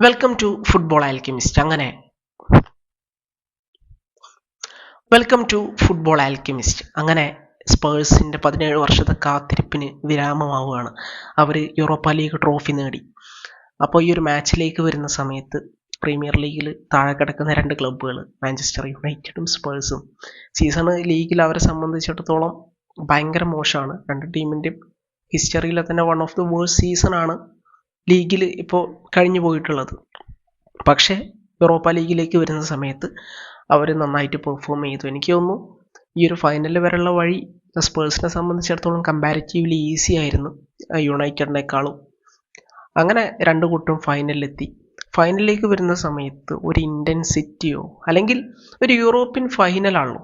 Welcome to football alchemist അങ്ങനെ. Welcome to football alchemist അങ്ങനെ സ്പേഴ്സിന്റെ പതിനേഴ് വർഷത്തെ കാത്തിരിപ്പിന് വിരാമമാവുകയാണ്. അവർ യൂറോപ്പ ലീഗ് ട്രോഫി നേടി. അപ്പോൾ ഈ ഒരു മാച്ചിലേക്ക് വരുന്ന സമയത്ത് പ്രീമിയർ ലീഗിൽ താഴെ കിടക്കുന്ന രണ്ട് ക്ലബ്ബുകൾ മാഞ്ചസ്റ്റർ യുണൈറ്റഡും സ്പേഴ്സും. സീസൺ ലീഗിൽ അവരെ സംബന്ധിച്ചിടത്തോളം ഭയങ്കര മോശമാണ്. രണ്ട് ടീമിന്റെയും ഹിസ്റ്ററിയിലെ തന്നെ വൺ ഓഫ് ദി വേഴ്സ്റ്റ് സീസണാണ് ലീഗിൽ ഇപ്പോൾ കഴിഞ്ഞു പോയിട്ടുള്ളത്. പക്ഷേ യൂറോപ്പ ലീഗിലേക്ക് വരുന്ന സമയത്ത് അവർ നന്നായിട്ട് പെർഫോം ചെയ്തു. എനിക്ക് തോന്നുന്നു ഈ ഒരു ഫൈനലിൽ വരെയുള്ള വഴി സ്പേഴ്സിനെ സംബന്ധിച്ചിടത്തോളം കമ്പാരിറ്റീവ്ലി ഈസി ആയിരുന്നു യുണൈറ്റഡിനേക്കാളും. അങ്ങനെ രണ്ട് കൂട്ടരും ഫൈനലിലെത്തി ഫൈനലിലേക്ക് വരുന്ന സമയത്ത് ഒരു ഇന്റൻസിറ്റിയോ അല്ലെങ്കിൽ ഒരു യൂറോപ്യൻ ഫൈനലാണല്ലോ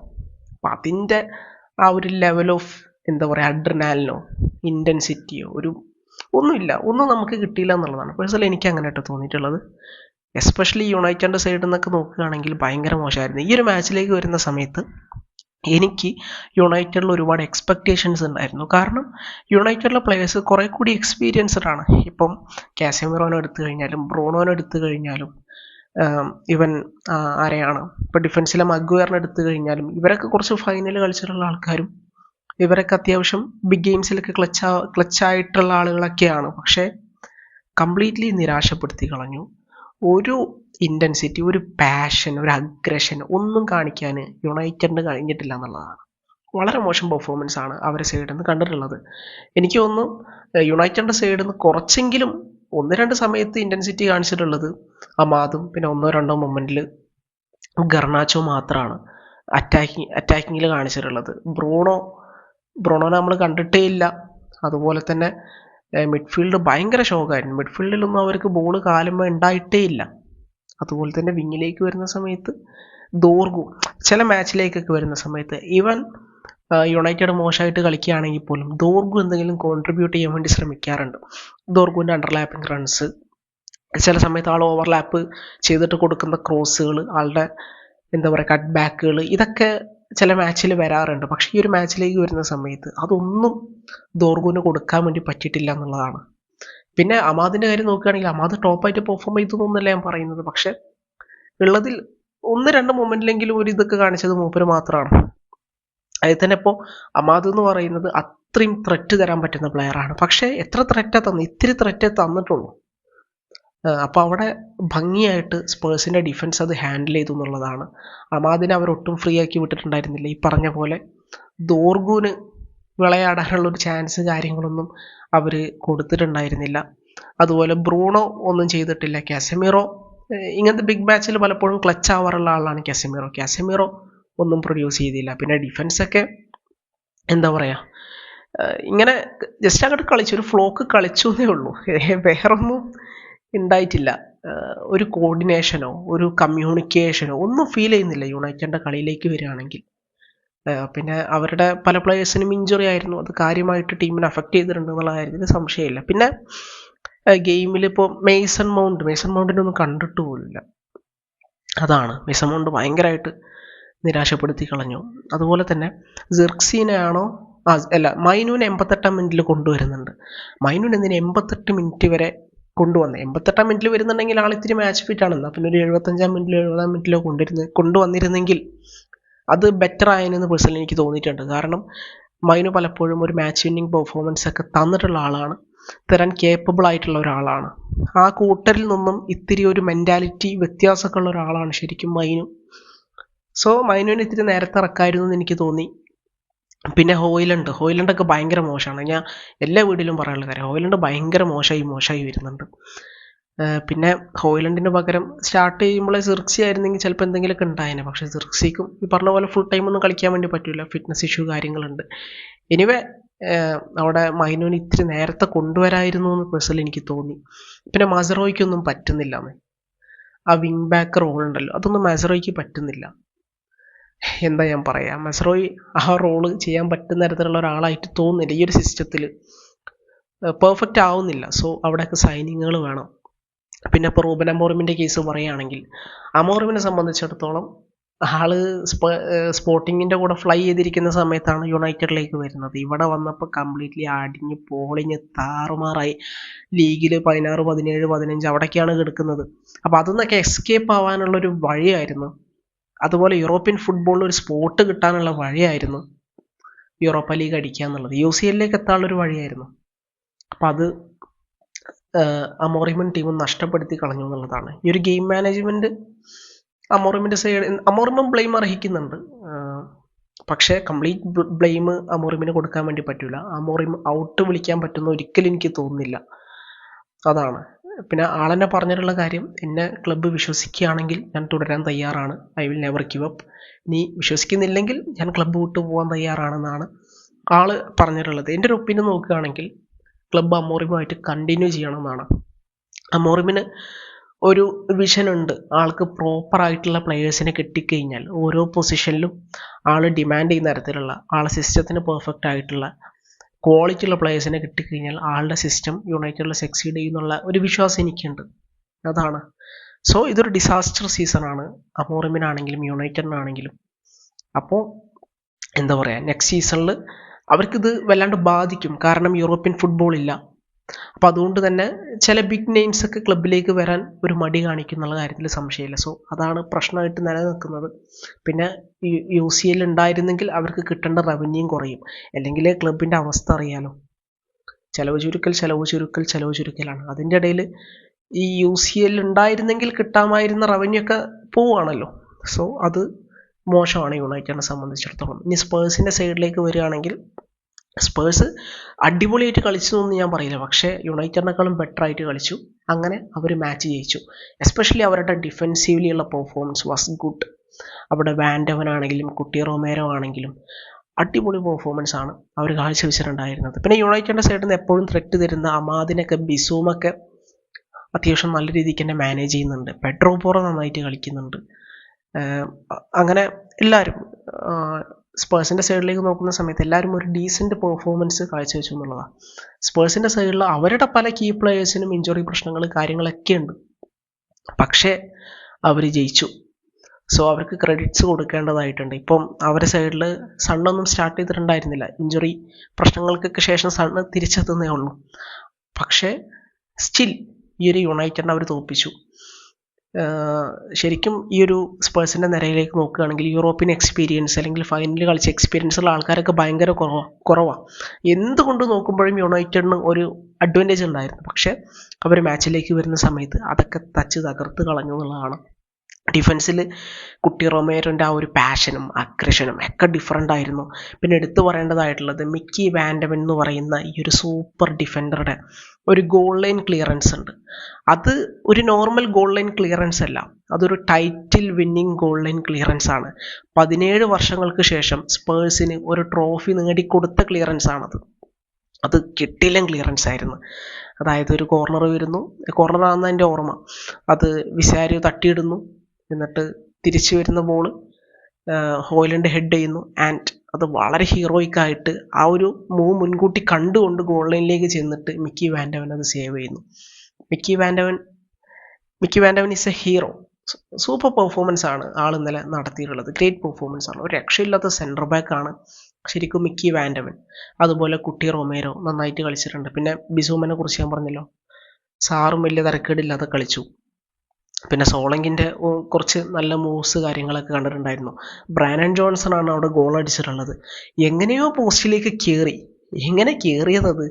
അപ്പം അതിന്റെ ആ ഒരു ലെവൽ ഓഫ് എന്താ പറയുക അഡ്രനാലിനോ ഇന്റൻസിറ്റിയോ ഒരു ഒന്നുമില്ല. ഒന്നും നമുക്ക് കിട്ടിയില്ല എന്നുള്ളതാണ്. പേഴ്സണലി എനിക്ക് അങ്ങനെയായിട്ട് തോന്നിയിട്ടുള്ളത്. എസ്പെഷ്യലി യുണൈറ്റഡിന്റെ സൈഡിൽ നിന്നൊക്കെ നോക്കുകയാണെങ്കിൽ ഭയങ്കര മോശമായിരുന്നു. ഈ ഒരു മാച്ചിലേക്ക് വരുന്ന സമയത്ത് എനിക്ക് യുണൈറ്റഡിൽ ഒരുപാട് എക്സ്പെക്റ്റേഷൻസ് ഉണ്ടായിരുന്നു. കാരണം യുണൈറ്റഡിലെ പ്ലേയേഴ്സ് കുറേ കൂടി എക്സ്പീരിയൻസ്ഡ് ആണ്. ഇപ്പം കാസിമിറോനോ എടുത്തു കഴിഞ്ഞാലും ബ്രോണോനോ എടുത്തു കഴിഞ്ഞാലും ഇവൻ ആരെയാണ്? ഇപ്പോൾ ഡിഫൻസിലെ മഗ്വയറിനെ എടുത്തു കഴിഞ്ഞാലും ഇവരൊക്കെ കുറച്ച് ഫൈനൽ കളിച്ചിട്ടുള്ള ആൾക്കാരും ഇവരൊക്കെ അത്യാവശ്യം ബിഗ് ഗെയിംസിലൊക്കെ ക്ലച്ച് ക്ലച്ചായിട്ടുള്ള ആളുകളൊക്കെയാണ്. പക്ഷേ കംപ്ലീറ്റ്ലി നിരാശപ്പെടുത്തി കളഞ്ഞു. ഒരു ഇന്റൻസിറ്റി ഒരു പാഷൻ ഒരു അഗ്രഷൻ ഒന്നും കാണിക്കാൻ യുണൈറ്റഡിന് കഴിഞ്ഞിട്ടില്ല എന്നുള്ളതാണ്. വളരെ മോശം പെർഫോമൻസ് ആണ് അവരെ സൈഡിൽ നിന്ന് കണ്ടിട്ടുള്ളത്. എനിക്ക് തോന്നുന്നു യുണൈറ്റഡിന്റെ സൈഡിൽ നിന്ന് കുറച്ചെങ്കിലും ഒന്ന് രണ്ട് സമയത്ത് ഇന്റൻസിറ്റി കാണിച്ചിട്ടുള്ളത് അമാദും പിന്നെ ഒന്നോ രണ്ടോ മൊമെന്റിൽ ഗർണാച്ചോ മാത്രമാണ് അറ്റാക്കിങ് അറ്റാക്കിങ്ങിൽ കാണിച്ചിട്ടുള്ളത്. ബ്രൂണോ ബ്രൂണോനെ നമ്മൾ കണ്ടിട്ടേ ഇല്ല. അതുപോലെ തന്നെ മിഡ്ഫീൽഡ് ഭയങ്കര ഷോക്കായിരുന്നു മിഡ്ഫീൽഡിലൊന്നും അവർക്ക് ബോൾ കാലുമ്പോൾ ഉണ്ടായിട്ടേ ഇല്ല. അതുപോലെ തന്നെ വിങ്ങിലേക്ക് വരുന്ന സമയത്ത് ദോർഗു ചില മാച്ചിലേക്കൊക്കെ വരുന്ന സമയത്ത് ഈവൻ യുണൈറ്റഡ് മോശമായിട്ട് കളിക്കുകയാണെങ്കിൽ പോലും ദോർഗു എന്തെങ്കിലും കോൺട്രിബ്യൂട്ട് ചെയ്യാൻ വേണ്ടി ശ്രമിക്കാറുണ്ട്. ദോർഗുവിന്റെ അണ്ടർലാപ്പിംഗ് റൺസ് ചില സമയത്ത് ആൾ ഓവർലാപ്പ് ചെയ്തിട്ട് കൊടുക്കുന്ന ക്രോസുകൾ ആളുടെ എന്താ പറയുക കട്ട് ബാക്കുകൾ ഇതൊക്കെ ചില മാച്ചിൽ വരാറുണ്ട്. പക്ഷേ ഈ ഒരു മാച്ചിലേക്ക് വരുന്ന സമയത്ത് അതൊന്നും ദോർഗുവിന് കൊടുക്കാൻ വേണ്ടി പറ്റിയിട്ടില്ല എന്നുള്ളതാണ്. പിന്നെ അമാദിന്റെ കാര്യം നോക്കുകയാണെങ്കിൽ അമാദ് ടോപ്പായിട്ട് പെർഫോം ചെയ്തു എന്നല്ല ഞാൻ പറയുന്നത്. പക്ഷെ ഉള്ളതിൽ ഒന്ന് രണ്ട് മൊമെന്റിലെങ്കിലും ഒരു ഇതൊക്കെ കാണിച്ചത് മൂപ്പര് മാത്രമാണ്. അതിൽ തന്നെ ഇപ്പോൾ അമാദ് എന്ന് പറയുന്നത് അത്രയും ത്രെറ്റ് തരാൻ പറ്റുന്ന പ്ലെയറാണ് പക്ഷേ എത്ര ത്രെറ്റാണ് തന്നു ഇത്തിരി ത്രെറ്റേ തന്നിട്ടുള്ളൂ. അപ്പോൾ അവിടെ ഭംഗിയായിട്ട് സ്പേഴ്സിന്റെ ഡിഫൻസ് അത് ഹാൻഡിൽ ചെയ്തു എന്നുള്ളതാണ്. അമാദിനെ അവർ ഒട്ടും ഫ്രീ ആക്കി വിട്ടിട്ടുണ്ടായിരുന്നില്ല. ഈ പറഞ്ഞ പോലെ ദോർഗൂന് വിളയാടാനുള്ള ഒരു ചാൻസ് കാര്യങ്ങളൊന്നും അവർ കൊടുത്തിട്ടുണ്ടായിരുന്നില്ല. അതുപോലെ ബ്രൂണോ ഒന്നും ചെയ്തിട്ടില്ല. കാസമിറോ ഇങ്ങനത്തെ ബിഗ് മാച്ചിൽ പലപ്പോഴും ക്ലച്ച് ആവാറുള്ള ആളാണ് കാസമിറോ. കാസമിറോ ഒന്നും പ്രൊഡ്യൂസ് ചെയ്തില്ല. പിന്നെ ഡിഫൻസൊക്കെ എന്താ പറയുക ഇങ്ങനെ ജസ്റ്റ് അങ്ങോട്ട് കളിച്ചു. ഒരു ഫ്ലോക്ക് കളിച്ചു എന്നേ ഉള്ളൂ. വേറൊന്നും ഉണ്ടായിട്ടില്ല. ഒരു കോർഡിനേഷനോ ഒരു കമ്മ്യൂണിക്കേഷനോ ഒന്നും ഫീൽ ചെയ്യുന്നില്ല യുണൈറ്റഡിന്റെ കളിയിലേക്ക് വരികയാണെങ്കിൽ. പിന്നെ അവരുടെ പല പ്ലേയേഴ്സിനും ഇഞ്ചുറി ആയിരുന്നു. അത് കാര്യമായിട്ട് ടീമിനെ അഫക്റ്റ് ചെയ്തിട്ടുണ്ട് എന്നുള്ള കാര്യത്തിൽ സംശയമില്ല. പിന്നെ ഗെയിമിൽ ഇപ്പോൾ മെയ്സൺ മൗണ്ട് മെയ്സൺ മൗണ്ടിനെ ഒന്നും കണ്ടിട്ട് പോലില്ല. അതാണ്. മേസൺ മൗണ്ട് ഭയങ്കരമായിട്ട് നിരാശപ്പെടുത്തി കളഞ്ഞു. അതുപോലെ തന്നെ സിർക്സീനെയാണോ ആ അല്ല മൈനുവിനെ എൺപത്തെട്ടാം മിനിറ്റിൽ കൊണ്ടുവരുന്നുണ്ട്. മൈനുവിന് എന്തിന് എൺപത്തെട്ട് മിനിറ്റ് വരെ കൊണ്ടുവന്നത് എൺപത്തെട്ടാം മിനിറ്റിൽ വരുന്നുണ്ടെങ്കിൽ ആൾ ഇത്തിരി മാച്ച് ഫിറ്റ് ആണ് എന്നാൽ പിന്നെ ഒരു എഴുപത്തഞ്ചാം മിനിറ്റിലോ എഴുപതാം മിനിറ്റിലോ കൊണ്ടിരുന്ന് കൊണ്ടുവന്നിരുന്നെങ്കിൽ അത് ബെറ്റർ ആയെന്ന് പേഴ്സണലി എനിക്ക് തോന്നിയിട്ടുണ്ട്. കാരണം മൈനു പലപ്പോഴും ഒരു മാച്ച് വിന്നിങ് പെർഫോമൻസ് ഒക്കെ തന്നിട്ടുള്ള ആളാണ്. തരാൻ കേപ്പബിൾ ആയിട്ടുള്ള ഒരാളാണ്. ആ കൂട്ടരിൽ നിന്നും ഇത്തിരി ഒരു മെന്റാലിറ്റി വ്യത്യാസമൊക്കെ ഉള്ള ഒരാളാണ് ശരിക്കും മൈനു. സോ മൈനുവിന് ഇത്തിരി നേരത്തെ ഇറക്കായിരുന്നു എന്ന് എനിക്ക് തോന്നി. പിന്നെ ഹോയിലണ്ട്. ഹോയിലണ്ടൊക്കെ ഭയങ്കര മോശമാണ് ഞാൻ എല്ലാ വീട്ടിലും പറയാനുള്ള കാര്യം ഹോയിലണ്ട് ഭയങ്കര മോശമായി മോശമായി വരുന്നുണ്ട്. പിന്നെ ഹോയിലൻഡിന് പകരം സ്റ്റാർട്ട് ചെയ്യുമ്പോൾ സിർക്സി ആയിരുന്നെങ്കിൽ ചിലപ്പോൾ എന്തെങ്കിലുമൊക്കെ ഉണ്ടായേനെ പക്ഷേ സിർക്സിക്കും ഈ പറഞ്ഞ പോലെ ഫുൾ ടൈം ഒന്നും കളിക്കാൻ വേണ്ടി പറ്റില്ല ഫിറ്റ്നസ് ഇഷ്യൂ കാര്യങ്ങളുണ്ട്. എനിവേ അവിടെ മൈനൂന് ഇത്തിരി നേരത്തെ കൊണ്ടുവരായിരുന്നു എന്ന് പേഴ്സണലി എനിക്ക് തോന്നി. പിന്നെ മസറോയ്ക്കൊന്നും പറ്റുന്നില്ല ആ വിങ് ബാക്ക് റോൾ ഉണ്ടല്ലോ. അതൊന്നും മസറോയ്ക്ക് പറ്റുന്നില്ല. എന്താ ഞാൻ പറയാ? മെസ്റോയി ആ റോൾ ചെയ്യാൻ പറ്റുന്ന തരത്തിലുള്ള ഒരാളായിട്ട് തോന്നുന്നില്ല. ഈ ഒരു സിസ്റ്റത്തിൽ പെർഫെക്റ്റ് ആവുന്നില്ല. സോ അവിടെയൊക്കെ സൈനിങ്ങുകൾ വേണം. പിന്നെ ഇപ്പോൾ റൂബൻ അമോറിമിന്റെ കേസ് പറയുകയാണെങ്കിൽ അമോറിമിനെ സംബന്ധിച്ചിടത്തോളം ആൾ സ്പോർട്ടിങ്ങിന്റെ കൂടെ ഫ്ലൈ ചെയ്തിരിക്കുന്ന സമയത്താണ് യുണൈറ്റഡിലേക്ക് വരുന്നത്. ഇവിടെ വന്നപ്പോൾ കംപ്ലീറ്റ്ലി അടിഞ്ഞ് പോളിഞ്ഞ് താറുമാറായി. ലീഗിൽ പതിനാറ് പതിനേഴ് പതിനഞ്ച് അവിടേക്കാണ് കിടക്കുന്നത്. അപ്പോൾ അതിൽ നിന്നൊക്കെ എസ്കേപ്പ് ആവാനുള്ളൊരു വഴിയായിരുന്നു. അതുപോലെ യൂറോപ്യൻ ഫുട്ബോളിൽ ഒരു സ്പോട്ട് കിട്ടാനുള്ള വഴിയായിരുന്നു യൂറോപ്പ ലീഗ് അടിക്കുക എന്നുള്ളത്. യു സി എല്ലിലേക്ക് എത്താനുള്ളൊരു വഴിയായിരുന്നു. അപ്പം അത് അമോറിമൻ ടീമും നഷ്ടപ്പെടുത്തി കളഞ്ഞു എന്നുള്ളതാണ്. ഈ ഒരു ഗെയിം മാനേജ്മെന്റ് അമോറിമിന്റെ സൈഡ് അമോറിമം ബ്ലെയിം അർഹിക്കുന്നുണ്ട്. പക്ഷേ കംപ്ലീറ്റ് ബ്ലെയിം അമോറിമിന് കൊടുക്കാൻ വേണ്ടി പറ്റില്ല അമോറിം ഔട്ട് വിളിക്കാൻ പറ്റുന്ന ഒരിക്കലും എനിക്ക് തോന്നുന്നില്ല. അതാണ്. പിന്നെ ആളെന്നെ പറഞ്ഞിട്ടുള്ള കാര്യം എന്നെ ക്ലബ്ബ് വിശ്വസിക്കുകയാണെങ്കിൽ ഞാൻ തുടരാൻ തയ്യാറാണ്. I will never give up നീ വിശ്വസിക്കുന്നില്ലെങ്കിൽ ഞാൻ ക്ലബ്ബ് വിട്ടു പോകാൻ തയ്യാറാണെന്നാണ് ആൾ പറഞ്ഞിട്ടുള്ളത്. എന്റെ ഒരു ഒപ്പീനിയൻ നോക്കുകയാണെങ്കിൽ ക്ലബ്ബ് അമോറിമുമായിട്ട് കണ്ടിന്യൂ ചെയ്യണമെന്നാണ്. അമോറിമിന് ഒരു വിഷൻ ഉണ്ട്. ആൾക്ക് പ്രോപ്പറായിട്ടുള്ള പ്ലെയേഴ്സിനെ കിട്ടിക്കഴിഞ്ഞാൽ ഓരോ പൊസിഷനിലും ആൾ ഡിമാൻഡ് ചെയ്യുന്ന തരത്തിലുള്ള ആൾ സിസ്റ്റത്തിന് പെർഫെക്റ്റ് ആയിട്ടുള്ള ക്വാളിറ്റി ഉള്ള പ്ലെയേഴ്സിനെ കിട്ടിക്കഴിഞ്ഞാൽ ആളുടെ സിസ്റ്റം യുണൈറ്റഡിൽ സക്സീഡ് ചെയ്യുന്നുള്ള ഒരു വിശ്വാസം എനിക്കുണ്ട്. അതാണ്. സോ ഇതൊരു ഡിസാസ്റ്റർ സീസണാണ് അമോറിമിനാണെങ്കിലും യുണൈറ്റഡിനാണെങ്കിലും. അപ്പോൾ എന്താ പറയുക നെക്സ്റ്റ് സീസണിൽ അവർക്കിത് വല്ലാണ്ട് ബാധിക്കും. കാരണം യൂറോപ്യൻ ഫുട്ബോൾ ഇല്ല. അപ്പോൾ അതുകൊണ്ട് തന്നെ ചില ബിഗ് നെയിംസ് ഒക്കെ ക്ലബിലേക്ക് വരാൻ ഒരു മടി കാണിക്കുന്നുള്ള കാര്യത്തിൽ സംശയമില്ല. സോ അതാണ് പ്രശ്നമായിട്ട് നിലനിൽക്കുന്നത്. പിന്നെ യു സി എൽ ഉണ്ടായിരുന്നെങ്കിൽ അവർക്ക് കിട്ടേണ്ട റവന്യൂയും കുറയും. അല്ലെങ്കിൽ ക്ലബിന്റെ അവസ്ഥ അറിയാലോ. ചിലവ് ചുരുക്കൽ ചിലവ് ചുരുക്കൽ ചിലവ് ചുരുക്കലാണ്. അതിന്റെ ഇടയിൽ ഈ യു സി എൽ ഉണ്ടായിരുന്നെങ്കിൽ കിട്ടാമായിരുന്ന റവന്യൂ ഒക്കെ പോവുകയാണല്ലോ. സോ അത് മോശമാണ് യുണൈറ്റഡിനെ സംബന്ധിച്ചിടത്തോളം. ഇനി സ്പേഴ്സിന്റെ സൈഡിലേക്ക് വരികയാണെങ്കിൽ സ്പേഴ്സ് അടിപൊളിയായിട്ട് കളിച്ചു എന്ന് ഞാൻ പറയില്ല. പക്ഷേ യുണൈറ്റഡിനേക്കാളും ബെറ്റർ ആയിട്ട് കളിച്ചു. അങ്ങനെ അവർ മാച്ച് ജയിച്ചു. എസ്പെഷ്യലി അവരുടെ ഡിഫെൻസീവ്ലി ഉള്ള പെർഫോമൻസ് വാസ് ഗുഡ് അവിടെ വാൻഡവൻ ആണെങ്കിലും കുട്ടി റൊമേരോ ആണെങ്കിലും അടിപൊളി പെർഫോമൻസ് ആണ് അവർ കാഴ്ചവെച്ചിട്ടുണ്ടായിരുന്നത്. പിന്നെ യുണൈറ്റഡിന്റെ സൈഡിൽ നിന്ന് എപ്പോഴും ത്രെറ്റ് തരുന്ന അമാദിനൊക്കെ ബിസൂമൊക്കെ അത്യാവശ്യം നല്ല രീതിക്ക് തന്നെ മാനേജ് ചെയ്യുന്നുണ്ട്. പെട്രോ പോറ നന്നായിട്ട് കളിക്കുന്നുണ്ട്. അങ്ങനെ എല്ലാവരും സ്പേഴ്സിന്റെ സൈഡിലേക്ക് നോക്കുന്ന സമയത്ത് എല്ലാവരും ഒരു ഡീസന്റ് പെർഫോമൻസ് കാഴ്ചവെച്ചു എന്നുള്ളതാണ് സ്പേഴ്സിന്റെ സൈഡിൽ അവരുടെ പല കീ പ്ലേയേഴ്സിനും ഇഞ്ചുറി പ്രശ്നങ്ങൾ കാര്യങ്ങളൊക്കെ ഉണ്ട്. പക്ഷേ അവർ ജയിച്ചു. സോ അവർക്ക് ക്രെഡിറ്റ്സ് കൊടുക്കേണ്ടതായിട്ടുണ്ട്. ഇപ്പം അവരുടെ സൈഡിൽ സണ്ണൊന്നും സ്റ്റാർട്ട് ചെയ്തിട്ടുണ്ടായിരുന്നില്ല. ഇഞ്ചുറി പ്രശ്നങ്ങൾക്കൊക്കെ ശേഷം സണ്ണ് തിരിച്ചെത്തുന്നേ ഉള്ളൂ. പക്ഷേ സ്റ്റിൽ ഈ ഒരു യുണൈറ്റഡിനെ അവർ തോൽപ്പിച്ചു. ശരിക്കും ഈ ഒരു സ്പേഴ്സിന്റെ നിരയിലേക്ക് നോക്കുകയാണെങ്കിൽ യൂറോപ്യൻ എക്സ്പീരിയൻസ് അല്ലെങ്കിൽ ഫൈനൽ കളിച്ച എക്സ്പീരിയൻസ് ഉള്ള ആൾക്കാരൊക്കെ ഭയങ്കര കുറവാണ് കുറവാണ് എന്തുകൊണ്ട് നോക്കുമ്പോഴും യുണൈറ്റഡിന് ഒരു അഡ്വാന്റേജ് ഉണ്ടായിരുന്നു? പക്ഷേ അവർ മാച്ചിലേക്ക് വരുന്ന സമയത്ത് അതൊക്കെ തച്ച് തകർത്ത് കളഞ്ഞു എന്നുള്ളതാണ് ഡിഫൻസിൽ കുട്ടി റൊമേരോന്റെ ആ ഒരു പാഷനും അഗ്രഷനും ഒക്കെ ഡിഫറെന്റ് ആയിരുന്നു. പിന്നെ എടുത്തു പറയേണ്ടതായിട്ടുള്ളത് മിക്കി വാൻഡവൻ എന്ന് പറയുന്ന ഈ ഒരു സൂപ്പർ ഡിഫൻഡറുടെ ഒരു ഗോൾ ലൈൻ ക്ലിയറൻസ് ഉണ്ട്. അത് ഒരു നോർമൽ ഗോൾ ലൈൻ ക്ലിയറൻസ് അല്ല അതൊരു title winning goal line clearance ആണ്. പതിനേഴ് വർഷങ്ങൾക്ക് ശേഷം സ്പേഴ്സിന് ഒരു ട്രോഫി നേടിക്കൊടുത്ത ക്ലിയറൻസ് ആണത്. അത് കിട്ടിയില്ല ക്ലിയറൻസ് ആയിരുന്നു. അതായത് ഒരു കോർണർ വരുന്നു കോർണർ ആണെന്ന് എന്റെ ഓർമ്മ. അത് വിശാരി തട്ടിയിടുന്നു. എന്നിട്ട് തിരിച്ചു വരുന്ന ബോൾ ഹോയിലൻഡ് ഹെഡ് ചെയ്യുന്നു. ആൻഡ് അത് വളരെ ഹീറോയിക് ആയിട്ട് ആ ഒരു മൂവ് മുൻകൂട്ടി കണ്ടുകൊണ്ട് ഗോൾ ലൈനിലേക്ക് ചെന്നിട്ട് മിക്കി വാൻഡവൻ അത് സേവ് ചെയ്യുന്നു. Micky Van de Ven Micky Van de Ven is a hero super performance ആണ് ആൾ ഇന്നലെ നടത്തിയിട്ടുള്ളത്. ഗ്രേറ്റ് പെർഫോമൻസ് ആണ്. ഒരു രക്ഷയില്ലാത്ത സെന്റർ ബാക്ക് ആണ് ശരിക്കും മിക്കി വാൻഡവൻ. അതുപോലെ കുട്ടി റൊമേരോ നന്നായിട്ട് കളിച്ചിട്ടുണ്ട്. പിന്നെ ബിസുമനെ കുറിച്ച് ഞാൻ പറഞ്ഞല്ലോ സാറും വലിയ തരക്കേടില്ലാതെ കളിച്ചു. പിന്നെ സോളങ്കിന്റെ കുറച്ച് നല്ല മൂവ്സ് കാര്യങ്ങളൊക്കെ കണ്ടിട്ടുണ്ടായിരുന്നു. ബ്രാനൻ ജോൺസൺ ആണ് അവിടെ ഗോൾ അടിച്ചിട്ടുള്ളത്. എങ്ങനെയോ പോസ്റ്റിലേക്ക് കയറി എങ്ങനെ കയറിയതത്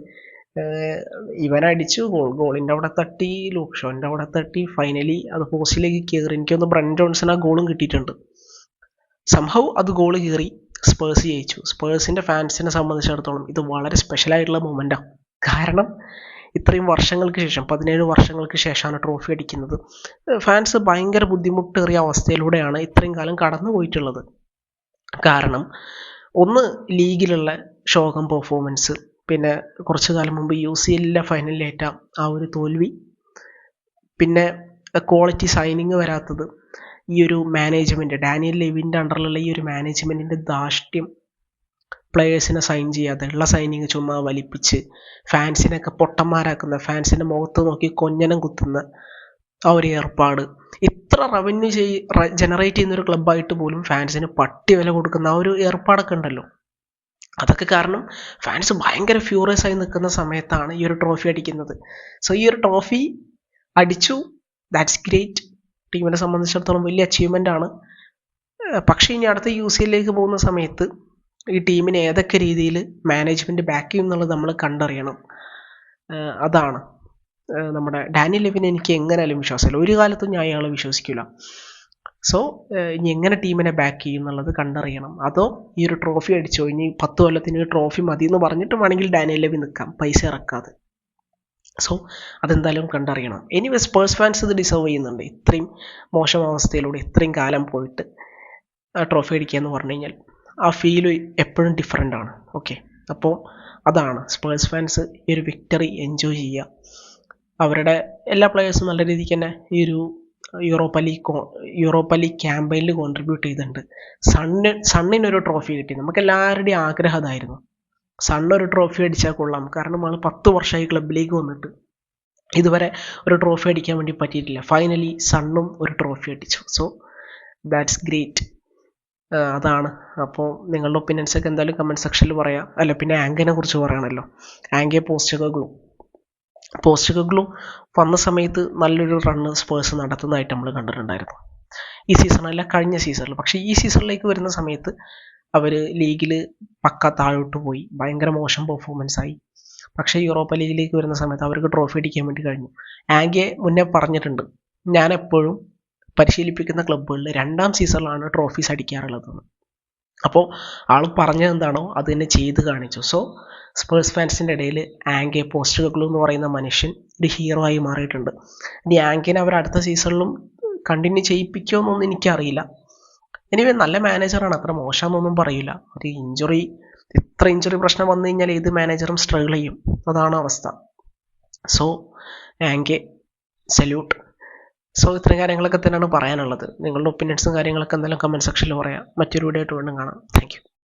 ഇവൻ അടിച്ചു ഗോൾ ഗോളിന്റെ അവിടെ തട്ടി ലൂക്ഷോന്റെ അവിടെ തട്ടി ഫൈനലി അത് പോസ്റ്റിലേക്ക് കയറി എനിക്കൊന്ന് ബ്രൻ ജോൺസൺ ആ ഗോളും കിട്ടിയിട്ടുണ്ട്. സംഭവം അത് ഗോൾ കയറി സ്പേഴ്സ് ജയിച്ചു. സ്പേഴ്സിന്റെ ഫാൻസിനെ സംബന്ധിച്ചിടത്തോളം ഇത് വളരെ സ്പെഷ്യലായിട്ടുള്ള മൊമെന്റാണ് കാരണം ഇത്രയും വർഷങ്ങൾക്ക് ശേഷം പതിനേഴ് വർഷങ്ങൾക്ക് ശേഷമാണ് ട്രോഫി അടിക്കുന്നത്. ഫാൻസ് ഭയങ്കര ബുദ്ധിമുട്ടേറിയ അവസ്ഥയിലൂടെയാണ് ഇത്രയും കാലം കടന്നു പോയിട്ടുള്ളത് കാരണം ഒന്ന് ലീഗിലുള്ള ശോകം പെർഫോമൻസ് പിന്നെ കുറച്ചു കാലം മുമ്പ് യു സി എല്ലിലെ ഫൈനലിലേറ്റ ആ ഒരു തോൽവി പിന്നെ ക്വാളിറ്റി സൈനിങ് വരാത്തത് ഈ ഒരു മാനേജ്മെന്റ് ഡാനിയൽ ലെവിന്റെ അണ്ടറിലുള്ള ഈ ഒരു മാനേജ്മെന്റിന്റെ ധാർഷ്ട്യം പ്ലെയേഴ്സിനെ സൈൻ ചെയ്യാതെ ഉള്ള സൈനിങ് ചുമ്മാ വലിപ്പിച്ച് ഫാൻസിനെയൊക്കെ പൊട്ടന്മാരാക്കുന്ന ഫാൻസിന്റെ മുഖത്ത് നോക്കി കൊഞ്ഞനം കുത്തുന്ന ആ ഒരു ഏർപ്പാട്. ഇത്ര റവന്യൂ ചെയ് ജനറേറ്റ് ചെയ്യുന്ന ഒരു ക്ലബ്ബായിട്ട് പോലും ഫാൻസിന് പട്ടി വില കൊടുക്കുന്ന ആ ഒരു ഏർപ്പാടൊക്കെ ഉണ്ടല്ലോ. അതൊക്കെ കാരണം ഫാൻസ് ഭയങ്കര ഫ്യൂറിയസ് ആയി നിൽക്കുന്ന സമയത്താണ് ഈ ഒരു ട്രോഫി അടിക്കുന്നത്. സോ ഈ ഒരു ട്രോഫി അടിച്ചു. ദാറ്റ്സ് ഗ്രേറ്റ് ടീമിനെ സംബന്ധിച്ചിടത്തോളം വലിയ അച്ചീവ്മെന്റ് ആണ്. പക്ഷേ ഇനി അടുത്ത യു സി എല്ലിലേക്ക് പോകുന്ന സമയത്ത് ഈ ടീമിനെ ഏതൊക്കെ രീതിയിൽ മാനേജ്മെന്റ് ബാക്ക് ചെയ്യും എന്നുള്ളത് നമ്മൾ കണ്ടറിയണം. അതാണ്. നമ്മുടെ ഡാനി ലെവിനെ എനിക്ക് എങ്ങനെയാലും വിശ്വാസമില്ല. ഒരു കാലത്തും ഞാൻ അയാളെ വിശ്വസിക്കില്ല സോ ഇനി എങ്ങനെ ടീമിനെ ബാക്ക് ചെയ്യും എന്നുള്ളത് കണ്ടറിയണം. അതോ ഈ ഒരു ട്രോഫി അടിച്ചോ ഇനി പത്ത് കൊല്ലത്തിന് ട്രോഫി മതി എന്ന് പറഞ്ഞിട്ട് വേണമെങ്കിൽ ഡാനിയൽ ലെവി നിൽക്കാം. പൈസ ഇറക്കാതെ. സോ അതെന്തായാലും കണ്ടറിയണം. എനിവേ സ്പേഴ്സ് ഫാൻസ് ഇത് ഡിസേർവ് ചെയ്യുന്നുണ്ട്. ഇത്രയും മോശം അവസ്ഥയിലൂടെ ഇത്രയും കാലം പോയിട്ട് ട്രോഫി അടിക്കുക എന്ന് പറഞ്ഞു കഴിഞ്ഞാൽ. ആ ഫീൽ എപ്പോഴും ഡിഫറെന്റ് ആണ്. ഓക്കെ അപ്പോൾ അതാണ് സ്പേഴ്സ് ഫാൻസ് ഈ ഒരു വിക്ടറി എൻജോയ് ചെയ്യുക. അവരുടെ എല്ലാ പ്ലെയേഴ്സും നല്ല രീതിക്ക് തന്നെ ഈ ഒരു യൂറോപ്പ ലീഗ് യൂറോപ്പ ലീഗ് ക്യാമ്പയിനിൽ കോൺട്രിബ്യൂട്ട് ചെയ്തിട്ടുണ്ട്. സണ്ണിന് സണ്ണിനൊരു ട്രോഫി കിട്ടി. നമുക്ക് എല്ലാവരുടെയും ആഗ്രഹം അതായിരുന്നു. സണ്ണൊരു ട്രോഫി അടിച്ചാൽ കൊള്ളാം. കാരണം ആൾ പത്ത് വർഷമായി ക്ലബിലേക്ക് വന്നിട്ട് ഇതുവരെ ഒരു ട്രോഫി അടിക്കാൻ വേണ്ടി പറ്റിയിട്ടില്ല. ഫൈനലി സണ്ണും ഒരു ട്രോഫി അടിച്ചു. സോ ദാറ്റ്സ് ഗ്രേറ്റ് അതാണ്. അപ്പോൾ നിങ്ങളുടെ ഒപ്പീനിയൻസ് ഒക്കെ എന്തായാലും കമന്റ് സെക്ഷനിൽ പറയാം. അല്ല പിന്നെ ആങ്കിനെ കുറിച്ച് പറയണമല്ലോ ആങ്കെ പോസ്റ്റകഗ്ലു ഗ്ലൂ വന്ന സമയത്ത് നല്ലൊരു റണ്ണ് സ്പേഴ്സ് നടത്തുന്നതായിട്ട് നമ്മൾ കണ്ടിട്ടുണ്ടായിരുന്നു. ഈ സീസണല്ല കഴിഞ്ഞ സീസണിൽ പക്ഷേ ഈ സീസണിലേക്ക് വരുന്ന സമയത്ത് അവർ ലീഗിൽ പക്ക താഴോട്ട് പോയി. ഭയങ്കര മോശം പെർഫോമൻസ് ആയി. പക്ഷേ യൂറോപ്പ ലീഗിലേക്ക് വരുന്ന സമയത്ത് അവർക്ക് ട്രോഫി അടിക്കാൻ വേണ്ടി കഴിഞ്ഞു. ആങ്കെ മുന്നേ പറഞ്ഞിട്ടുണ്ട്. ഞാൻ എപ്പോഴും പരിശീലിപ്പിക്കുന്ന ക്ലബ്ബുകളിൽ രണ്ടാം സീസണിലാണ് ട്രോഫീസ് അടിക്കാറുള്ളത്. അപ്പോൾ ആൾ പറഞ്ഞത് എന്താണോ അത് തന്നെ ചെയ്ത് കാണിച്ചു. സോ സ്പേഴ്സ് ഫാൻസിന്റെ ഇടയിൽ ആങ്കെ പോസ്റ്റ് കക്ലു എന്ന് പറയുന്ന മനുഷ്യൻ ഒരു ഹീറോ ആയി മാറിയിട്ടുണ്ട്. ഇനി ആങ്കിനെ അവർ അടുത്ത സീസണിലും കണ്ടിന്യൂ ചെയ്യിപ്പിക്കുമോ എന്നൊന്നും എനിക്കറിയില്ല. എനിവേ നല്ല മാനേജറാണ് അത്ര മോശമെന്നൊന്നും പറയില്ല. ഒരു ഇഞ്ചുറി ഇത്ര ഇഞ്ചുറി പ്രശ്നം വന്നു കഴിഞ്ഞാൽ ഏത് മാനേജറും സ്ട്രഗിൾ ചെയ്യും. അതാണ് അവസ്ഥ. സോ ആങ്കെ സല്യൂട്ട് സോ ഇത്രയും കാര്യങ്ങളൊക്കെ തന്നെയാണ് പറയാനുള്ളത്. നിങ്ങളുടെ ഒപ്പീനിയൻസും കാര്യങ്ങളൊക്കെ എന്തായാലും കമന്റ് സെക്ഷനിൽ പറയാം. മറ്റൊരു വീഡിയോ ആയിട്ട് വീണ്ടും കാണാം. താങ്ക്